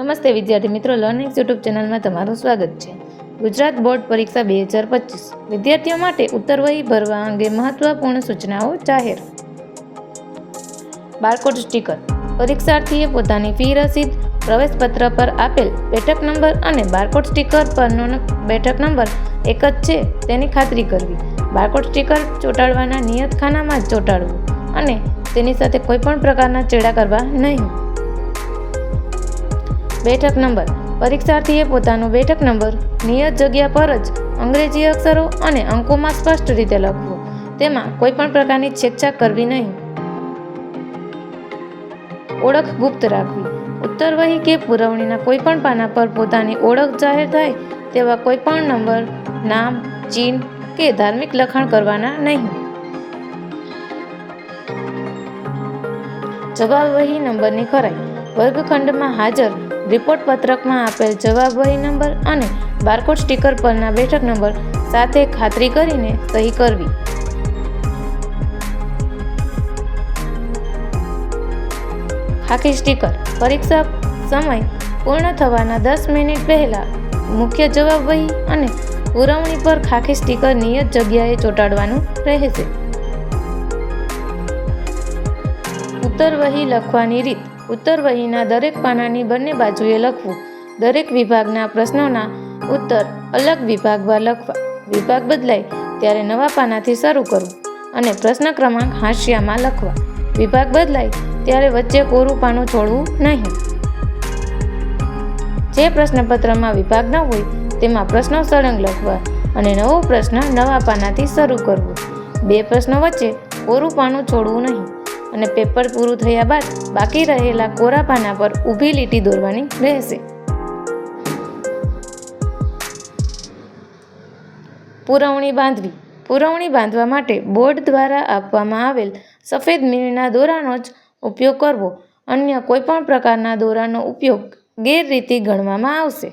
નમસ્તે વિદ્યાર્થી મિત્રો લર્નિંગ યુટ્યુબ ચેનલમાં તમારું સ્વાગત છે. ગુજરાત બોર્ડ પરીક્ષા બે હજાર પચીસ. વિદ્યાર્થીઓ માટે ઉત્તરવહી ભરવા અંગે મહત્વપૂર્ણ સૂચનાઓ જાહેર. બારકોડ સ્ટીકર પરીક્ષાર્થીએ પોતાની ફી રસીદ, પ્રવેશપત્ર પર આપેલ બેઠક નંબર અને બારકોડ સ્ટીકર પરનો બેઠક નંબર એક જ છે તેની ખાતરી કરવી. બારકોડ સ્ટીકર ચોંટાડવાના નિયત ખાનામાં જ ચોંટાડવું અને તેની સાથે કોઈપણ પ્રકારના ચેડા કરવા નહીં. બેઠક નંબર. પરીક્ષાર્થીએ પોતાનો બેઠક નંબર નિયત જગ્યા પર જ અંગ્રેજી અક્ષરો અને અંકોમાં સ્પષ્ટ રીતે લખવું. તેમાં કોઈપણ પ્રકારની છેકછાક કરવી નહીં. ઓળખ ગુપ્ત રાખવી. ઉત્તરવહી કે પુરવણીના કોઈપણ પાના પર પોતાની ઓળખ જાહેર થાય તેવા કોઈપણ નંબર, નામ, ચિહ્ન કે ધાર્મિક લખાણ કરવાના નહીં. જવાબ વહી નંબરની ખરાઈ. વર્ગખંડમાં હાજર રિપોર્ટ પત્રકમાં આપેલ જવાબવહી નંબર અને બારકોડ સ્ટીકર પરના બેઠક નંબર સાથે ખાતરી કરીને સહી કરવી. ખાકી સ્ટીકર, પરીક્ષા સમય પૂર્ણ થવાના દસ મિનિટ પહેલાં મુખ્ય જવાબવહી અને પુરવણી પર ખાકી સ્ટીકર નિયત જગ્યાએ ચોંટાડવાનું રહેશે. ઉત્તરવહી લખવાની રીત. ઉત્તરવહીના દરેક પાનાની બંને બાજુએ લખવું. દરેક વિભાગના પ્રશ્નોના ઉત્તર અલગ વિભાગમાં લખવા. વિભાગ બદલાય ત્યારે નવા પાનાથી શરૂ કરવું અને પ્રશ્ન ક્રમાંક હાંસિયામાં લખવા. વિભાગ બદલાય ત્યારે વચ્ચે કોરું પાનું છોડવું નહીં. જે પ્રશ્નપત્રમાં વિભાગ ન હોય તેમાં પ્રશ્નો સળંગ લખવા અને નવો પ્રશ્ન નવા પાનાથી શરૂ કરવો. બે પ્રશ્નો વચ્ચે કોરું પાનું છોડવું નહીં. અને પેપર પૂરું થયા બાદ બાકી રહેલા કોરા પાના પર ઊભી લીટી દોરવાની રહેશે. પુરવણી બાંધવી. પુરવણી બાંધવા માટે બોર્ડ દ્વારા આપવામાં આવેલ સફેદ મીણના દોરાનો જ ઉપયોગ કરવો. અન્ય કોઈપણ પ્રકારના દોરાનો ઉપયોગ ગેરરીતિ ગણવામાં આવશે.